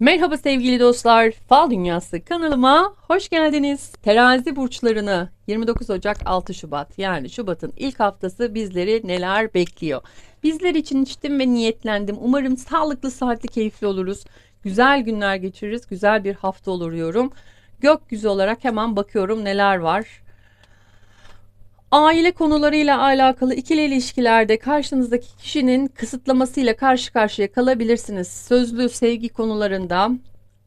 Merhaba sevgili dostlar. Fal Dünyası kanalıma hoş geldiniz. Terazi burçlarını 29 Ocak 6 Şubat yani Şubat'ın ilk haftası bizleri neler bekliyor? Bizler için içtim ve niyetlendim. Umarım sağlıklı, saatli, keyifli oluruz. Güzel günler geçiririz. Güzel bir hafta olur. Gökyüzü olarak hemen bakıyorum neler var. Aile konularıyla alakalı ikili ilişkilerde karşınızdaki kişinin kısıtlamasıyla karşı karşıya kalabilirsiniz. Sözlü sevgi konularında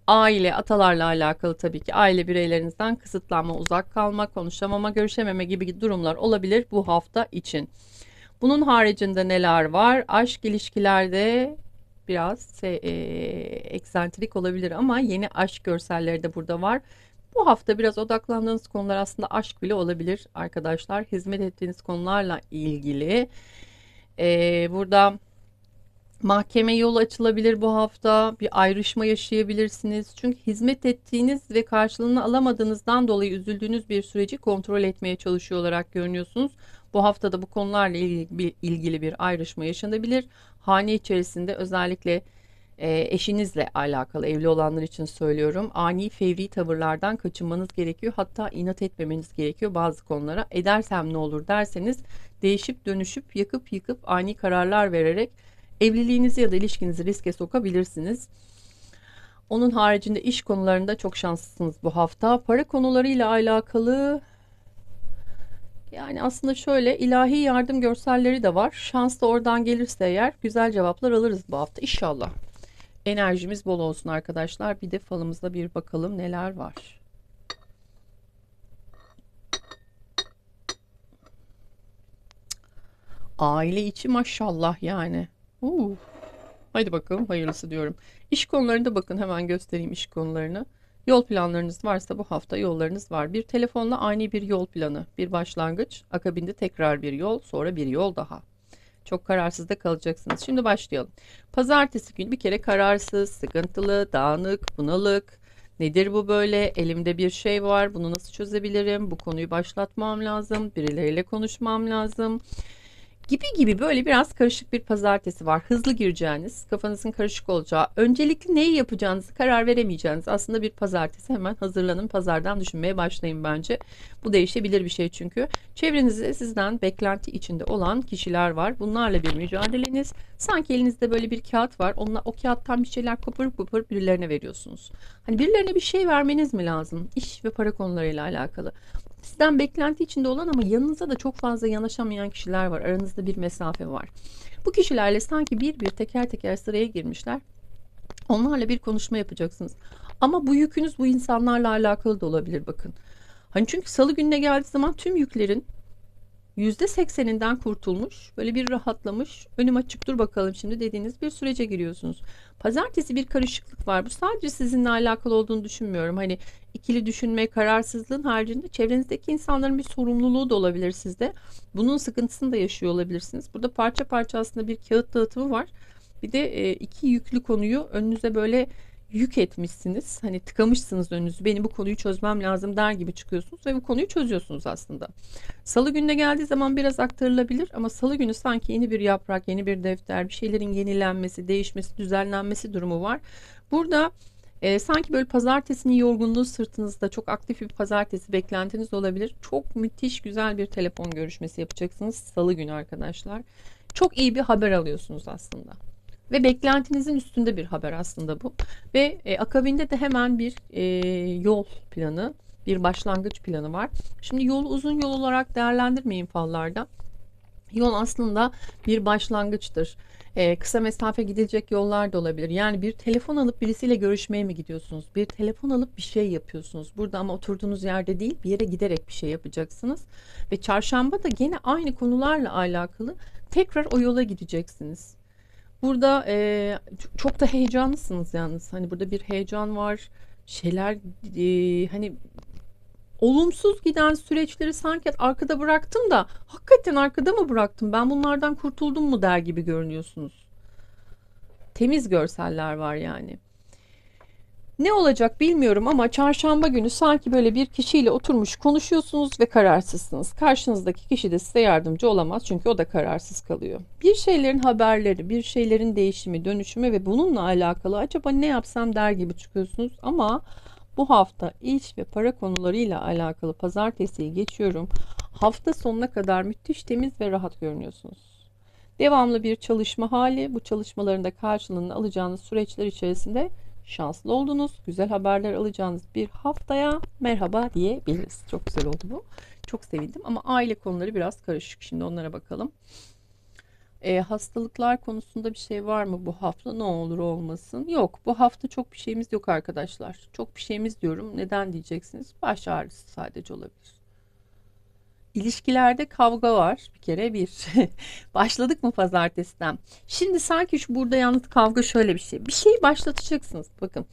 aile, atalarla alakalı tabii ki aile bireylerinizden kısıtlanma, uzak kalma, konuşamama, görüşememe gibi durumlar olabilir bu hafta için. Bunun haricinde neler var? Aşk ilişkilerde biraz e, eksantrik olabilir ama yeni aşk görselleri de burada var. Bu hafta biraz odaklandığınız konular aslında aşk bile olabilir arkadaşlar. Hizmet ettiğiniz konularla ilgili. Ee, burada mahkeme yolu açılabilir bu hafta. Bir ayrışma yaşayabilirsiniz. Çünkü hizmet ettiğiniz ve karşılığını alamadığınızdan dolayı üzüldüğünüz bir süreci kontrol etmeye çalışıyor olarak görünüyorsunuz. Bu haftada bu konularla ilgili bir ayrışma yaşanabilir. Hane içerisinde özellikle e, eşinizle alakalı evli olanlar için söylüyorum. Ani fevri tavırlardan kaçınmanız gerekiyor. Hatta inat etmemeniz gerekiyor bazı konulara. Edersem ne olur derseniz değişip dönüşüp yakıp yıkıp ani kararlar vererek evliliğinizi ya da ilişkinizi riske sokabilirsiniz. Onun haricinde iş konularında çok şanslısınız bu hafta. Para konularıyla alakalı yani aslında şöyle ilahi yardım görselleri de var. Şans da oradan gelirse eğer güzel cevaplar alırız bu hafta inşallah. Enerjimiz bol olsun arkadaşlar. Bir de falımızda bir bakalım neler var. Aile içi maşallah yani. Uh. Hadi bakalım hayırlısı diyorum. İş konularında bakın hemen göstereyim iş konularını. Yol planlarınız varsa bu hafta yollarınız var. Bir telefonla ani bir yol planı, bir başlangıç, akabinde tekrar bir yol, sonra bir yol daha. Çok kararsız da kalacaksınız. Şimdi başlayalım. Pazartesi günü bir kere kararsız, sıkıntılı, dağınık, bunalık. Nedir bu böyle? Elimde bir şey var. Bunu nasıl çözebilirim? Bu konuyu başlatmam lazım. Birileriyle konuşmam lazım gibi gibi böyle biraz karışık bir pazartesi var. Hızlı gireceğiniz, kafanızın karışık olacağı, öncelikli neyi yapacağınızı karar veremeyeceğiniz aslında bir pazartesi. Hemen hazırlanın, pazardan düşünmeye başlayın bence. Bu değişebilir bir şey çünkü. Çevrenizde sizden beklenti içinde olan kişiler var. Bunlarla bir mücadeleniz. Sanki elinizde böyle bir kağıt var. Onunla o kağıttan bir şeyler kopar kopar birilerine veriyorsunuz. Hani birilerine bir şey vermeniz mi lazım? İş ve para konularıyla alakalı sizden beklenti içinde olan ama yanınıza da çok fazla yanaşamayan kişiler var. Aranızda bir mesafe var. Bu kişilerle sanki bir bir teker teker sıraya girmişler. Onlarla bir konuşma yapacaksınız. Ama bu yükünüz bu insanlarla alakalı da olabilir bakın. Hani çünkü salı gününe geldiği zaman tüm yüklerin %80'inden kurtulmuş, böyle bir rahatlamış, önüm açık dur bakalım şimdi dediğiniz bir sürece giriyorsunuz. Pazartesi bir karışıklık var. Bu sadece sizinle alakalı olduğunu düşünmüyorum. Hani ikili düşünme, kararsızlığın haricinde çevrenizdeki insanların bir sorumluluğu da olabilir sizde. Bunun sıkıntısını da yaşıyor olabilirsiniz. Burada parça parça aslında bir kağıt dağıtımı var. Bir de iki yüklü konuyu önünüze böyle yük etmişsiniz. Hani tıkamışsınız önünüzü. Benim bu konuyu çözmem lazım der gibi çıkıyorsunuz ve bu konuyu çözüyorsunuz aslında. Salı gününe geldiği zaman biraz aktarılabilir ama salı günü sanki yeni bir yaprak, yeni bir defter, bir şeylerin yenilenmesi, değişmesi, düzenlenmesi durumu var. Burada e, sanki böyle pazartesinin yorgunluğu sırtınızda çok aktif bir pazartesi beklentiniz olabilir. Çok müthiş güzel bir telefon görüşmesi yapacaksınız salı günü arkadaşlar. Çok iyi bir haber alıyorsunuz aslında ve beklentinizin üstünde bir haber aslında bu. Ve e, akabinde de hemen bir e, yol planı, bir başlangıç planı var. Şimdi yol uzun yol olarak değerlendirmeyin fallarda. Yol aslında bir başlangıçtır. Ee, kısa mesafe gidilecek yollar da olabilir. Yani bir telefon alıp birisiyle görüşmeye mi gidiyorsunuz? Bir telefon alıp bir şey yapıyorsunuz. Burada ama oturduğunuz yerde değil bir yere giderek bir şey yapacaksınız. Ve çarşamba da gene aynı konularla alakalı tekrar o yola gideceksiniz. Burada e, çok da heyecanlısınız yalnız. Hani burada bir heyecan var. Şeyler e, hani olumsuz giden süreçleri sanki arkada bıraktım da hakikaten arkada mı bıraktım? Ben bunlardan kurtuldum mu der gibi görünüyorsunuz. Temiz görseller var yani. Ne olacak bilmiyorum ama çarşamba günü sanki böyle bir kişiyle oturmuş konuşuyorsunuz ve kararsızsınız. Karşınızdaki kişi de size yardımcı olamaz çünkü o da kararsız kalıyor. Bir şeylerin haberleri, bir şeylerin değişimi, dönüşümü ve bununla alakalı acaba ne yapsam der gibi çıkıyorsunuz ama bu hafta iş ve para konularıyla alakalı pazartesiyi geçiyorum. Hafta sonuna kadar müthiş temiz ve rahat görünüyorsunuz. Devamlı bir çalışma hali, bu çalışmaların da karşılığını alacağınız süreçler içerisinde şanslı oldunuz. Güzel haberler alacağınız bir haftaya merhaba diyebiliriz. Çok güzel oldu bu. Çok sevindim ama aile konuları biraz karışık. Şimdi onlara bakalım. E, hastalıklar konusunda bir şey var mı bu hafta? Ne olur olmasın. Yok bu hafta çok bir şeyimiz yok arkadaşlar. Çok bir şeyimiz diyorum. Neden diyeceksiniz? Baş ağrısı sadece olabilir. İlişkilerde kavga var bir kere bir. Başladık mı pazartesiden? Şimdi sanki şu burada yalnız kavga şöyle bir şey. Bir şeyi başlatacaksınız. Bakın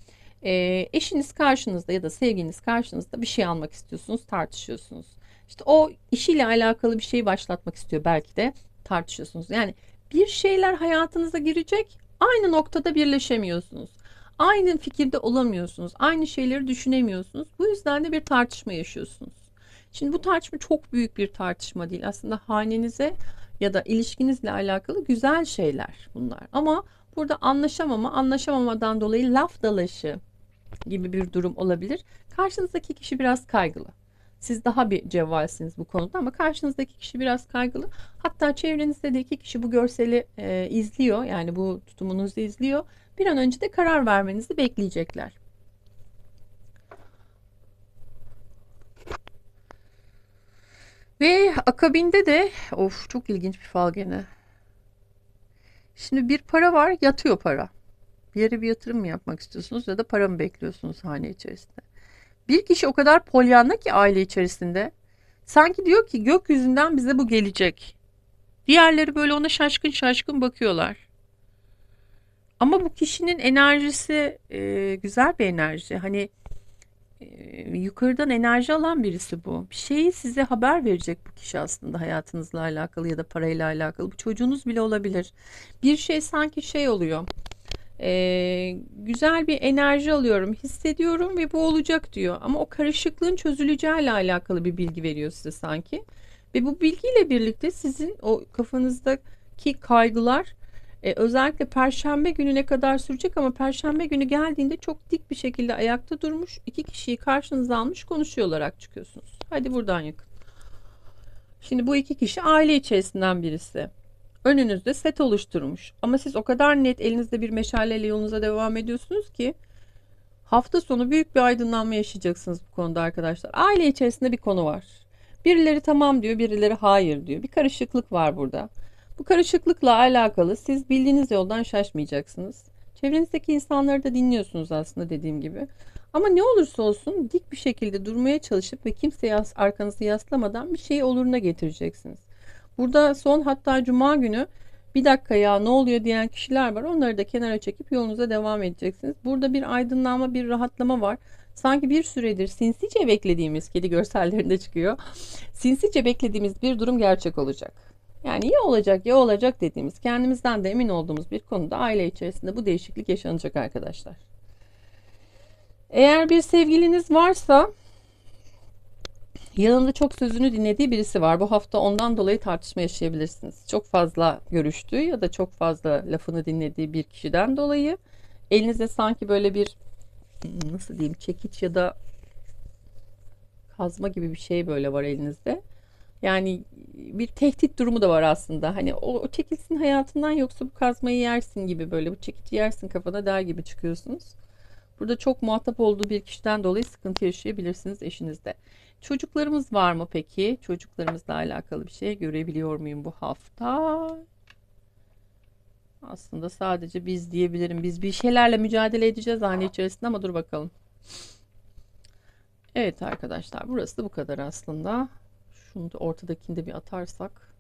e, eşiniz karşınızda ya da sevginiz karşınızda bir şey almak istiyorsunuz tartışıyorsunuz. İşte o işiyle alakalı bir şeyi başlatmak istiyor belki de tartışıyorsunuz. Yani bir şeyler hayatınıza girecek aynı noktada birleşemiyorsunuz. Aynı fikirde olamıyorsunuz. Aynı şeyleri düşünemiyorsunuz. Bu yüzden de bir tartışma yaşıyorsunuz. Şimdi bu tartışma çok büyük bir tartışma değil. Aslında hanenize ya da ilişkinizle alakalı güzel şeyler bunlar. Ama burada anlaşamama, anlaşamamadan dolayı laf dalaşı gibi bir durum olabilir. Karşınızdaki kişi biraz kaygılı. Siz daha bir cevvalsiniz bu konuda ama karşınızdaki kişi biraz kaygılı. Hatta çevrenizde de iki kişi bu görseli e, izliyor. Yani bu tutumunuzu izliyor. Bir an önce de karar vermenizi bekleyecekler. Ve akabinde de of çok ilginç bir fal gene. Şimdi bir para var yatıyor para. Bir yere bir yatırım mı yapmak istiyorsunuz ya da para mı bekliyorsunuz hane içerisinde? Bir kişi o kadar polyanla ki aile içerisinde. Sanki diyor ki gökyüzünden bize bu gelecek. Diğerleri böyle ona şaşkın şaşkın bakıyorlar. Ama bu kişinin enerjisi e, güzel bir enerji. Hani yukarıdan enerji alan birisi bu. Bir şeyi size haber verecek bu kişi aslında hayatınızla alakalı ya da parayla alakalı. Bu çocuğunuz bile olabilir. Bir şey sanki şey oluyor e, güzel bir enerji alıyorum, hissediyorum ve bu olacak diyor. Ama o karışıklığın çözüleceğiyle alakalı bir bilgi veriyor size sanki. Ve bu bilgiyle birlikte sizin o kafanızdaki kaygılar e, özellikle perşembe gününe kadar sürecek ama perşembe günü geldiğinde çok dik bir şekilde ayakta durmuş iki kişiyi karşınıza almış konuşuyor olarak çıkıyorsunuz. Hadi buradan yakın. Şimdi bu iki kişi aile içerisinden birisi önünüzde set oluşturmuş. Ama siz o kadar net elinizde bir meşaleyle yolunuza devam ediyorsunuz ki hafta sonu büyük bir aydınlanma yaşayacaksınız bu konuda arkadaşlar. Aile içerisinde bir konu var. Birileri tamam diyor, birileri hayır diyor. Bir karışıklık var burada. Bu karışıklıkla alakalı siz bildiğiniz yoldan şaşmayacaksınız. Çevrenizdeki insanları da dinliyorsunuz aslında dediğim gibi. Ama ne olursa olsun dik bir şekilde durmaya çalışıp ve kimseye arkanızı yaslamadan bir şeyi oluruna getireceksiniz. Burada son hatta cuma günü bir dakika ya ne oluyor diyen kişiler var. Onları da kenara çekip yolunuza devam edeceksiniz. Burada bir aydınlanma, bir rahatlama var. Sanki bir süredir sinsice beklediğimiz kedi görsellerinde çıkıyor. Sinsice beklediğimiz bir durum gerçek olacak. Yani ya olacak ya olacak dediğimiz kendimizden de emin olduğumuz bir konuda aile içerisinde bu değişiklik yaşanacak arkadaşlar. Eğer bir sevgiliniz varsa Yanında çok sözünü dinlediği birisi var. Bu hafta ondan dolayı tartışma yaşayabilirsiniz. Çok fazla görüştüğü ya da çok fazla lafını dinlediği bir kişiden dolayı elinizde sanki böyle bir nasıl diyeyim çekiç ya da kazma gibi bir şey böyle var elinizde. Yani bir tehdit durumu da var aslında. Hani o, o çekilsin hayatından yoksa bu kazmayı yersin gibi böyle bu çekici yersin kafana der gibi çıkıyorsunuz. Burada çok muhatap olduğu bir kişiden dolayı sıkıntı yaşayabilirsiniz eşinizde. Çocuklarımız var mı peki? Çocuklarımızla alakalı bir şey görebiliyor muyum bu hafta? Aslında sadece biz diyebilirim. Biz bir şeylerle mücadele edeceğiz hane içerisinde ama dur bakalım. Evet arkadaşlar burası da bu kadar aslında. Şunu da ortadakini de bir atarsak.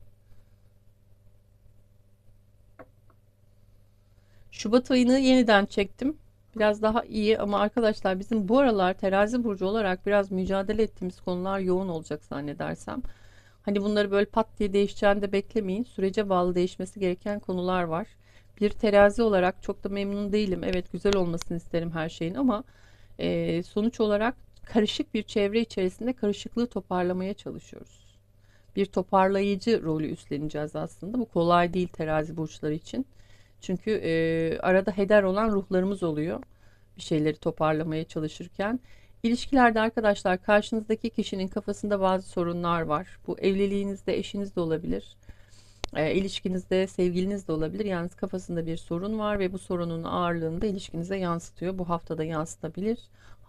Şubat ayını yeniden çektim biraz daha iyi ama arkadaşlar bizim bu aralar terazi burcu olarak biraz mücadele ettiğimiz konular yoğun olacak zannedersem. Hani bunları böyle pat diye değişeceğini de beklemeyin. Sürece bağlı değişmesi gereken konular var. Bir terazi olarak çok da memnun değilim. Evet güzel olmasını isterim her şeyin ama sonuç olarak karışık bir çevre içerisinde karışıklığı toparlamaya çalışıyoruz. Bir toparlayıcı rolü üstleneceğiz aslında. Bu kolay değil terazi burçları için. Çünkü e, arada heder olan ruhlarımız oluyor. Bir şeyleri toparlamaya çalışırken. İlişkilerde arkadaşlar karşınızdaki kişinin kafasında bazı sorunlar var. Bu evliliğinizde eşiniz de olabilir. E, ilişkinizde sevgiliniz de olabilir. Yalnız kafasında bir sorun var ve bu sorunun ağırlığını da ilişkinize yansıtıyor. Bu haftada yansıtabilir.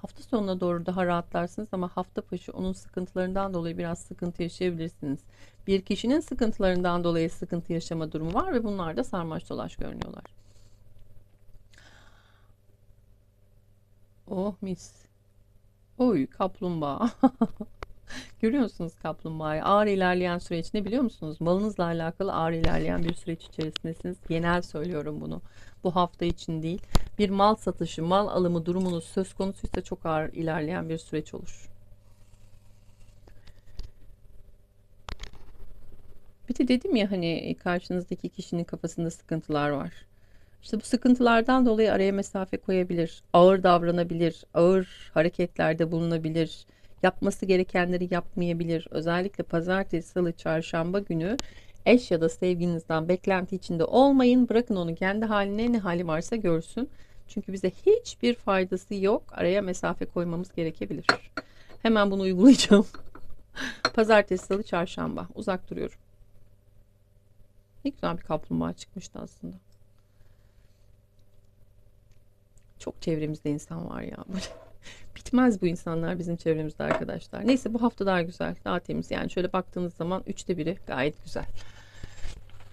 Hafta sonuna doğru daha rahatlarsınız ama hafta başı onun sıkıntılarından dolayı biraz sıkıntı yaşayabilirsiniz. Bir kişinin sıkıntılarından dolayı sıkıntı yaşama durumu var ve bunlar da sarmaş dolaş görünüyorlar. Oh mis. Oy kaplumbağa. Görüyor musunuz kaplumbağayı? Ağır ilerleyen süreç ne biliyor musunuz? Malınızla alakalı ağır ilerleyen bir süreç içerisindesiniz. Genel söylüyorum bunu. Bu hafta için değil. Bir mal satışı, mal alımı durumunuz söz konusuysa çok ağır ilerleyen bir süreç olur. Bir de dedim ya hani karşınızdaki kişinin kafasında sıkıntılar var. İşte bu sıkıntılardan dolayı araya mesafe koyabilir, ağır davranabilir, ağır hareketlerde bulunabilir, yapması gerekenleri yapmayabilir. Özellikle pazartesi, salı, çarşamba günü eş ya da sevginizden beklenti içinde olmayın. Bırakın onu kendi haline ne hali varsa görsün. Çünkü bize hiçbir faydası yok. Araya mesafe koymamız gerekebilir. Hemen bunu uygulayacağım. Pazartesi, salı, çarşamba. Uzak duruyorum. Ne güzel bir kaplumbağa çıkmıştı aslında. Çok çevremizde insan var ya. Böyle bitmez bu insanlar bizim çevremizde arkadaşlar. Neyse bu hafta daha güzel, daha temiz. Yani şöyle baktığınız zaman üçte biri gayet güzel.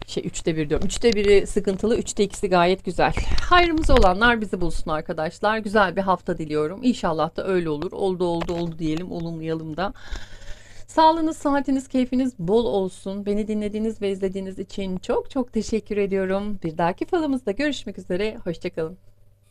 Şey üçte bir diyorum. Üçte biri sıkıntılı, üçte ikisi gayet güzel. Hayrımız olanlar bizi bulsun arkadaşlar. Güzel bir hafta diliyorum. İnşallah da öyle olur. Oldu oldu oldu diyelim, olumlayalım da. Sağlığınız, saatiniz, keyfiniz bol olsun. Beni dinlediğiniz ve izlediğiniz için çok çok teşekkür ediyorum. Bir dahaki falımızda görüşmek üzere. Hoşçakalın.